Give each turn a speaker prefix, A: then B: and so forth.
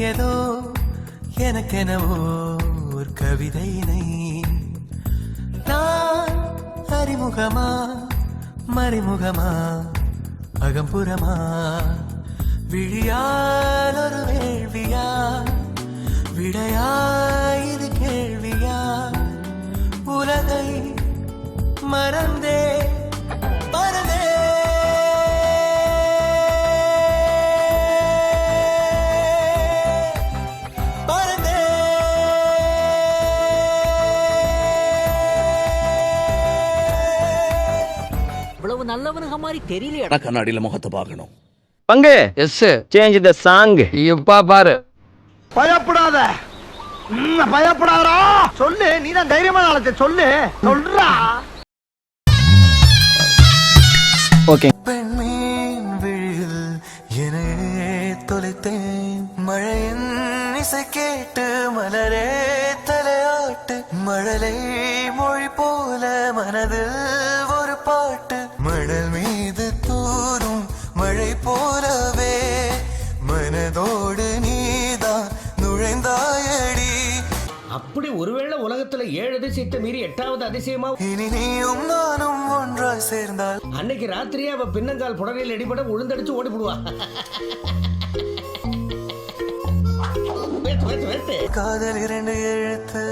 A: ஏதோ எனக்கெனவோ ஒரு கவிதையினை நான் அறிமுகமா மறைமுகமா அகம்புறமா? விழியால் ஒரு வேள்வியா? விடையாயிரு கேள்வியா? உலகை மறந்தே
B: இவ்வளவு நல்லவனுங்க மாதிரி தெரியலையா.
C: நான் கண்ணாடியில முகத்தை பார்க்கணும்.
D: பங்கு. எஸ் சேஞ்ச் த சாங் இப்பா பாரு.
E: பயப்படாத. ம், பயப்படாதடா. சொல்லு நீ தான் தைரியமான ஆளத்தை சொல்லு. சொல்றா.
A: பெண்மீன் விழியில் என்னையே தொலைத்தேன். மழையின் இசை கேட்டு மலரே தலையாட்டு மழலை மொழி போல மனதில் மழை போலவே மனதோடு நீதான் நுழைந்தாயடி.
F: அப்படி ஒருவேளை உலகத்துல ஏழு அதிசயத்தை மீறி எட்டாவது அதிசயமா?
A: இனி நீயும் நானும் ஒன்றாய் சேர்ந்தால்.
F: அன்னைக்கு ராத்திரியே அவ பின்னங்கால் புடவையில் அடிபட உளுந்தடிச்சு ஓடி போடுவா.
A: காதல் இரண்டு எழுத்து.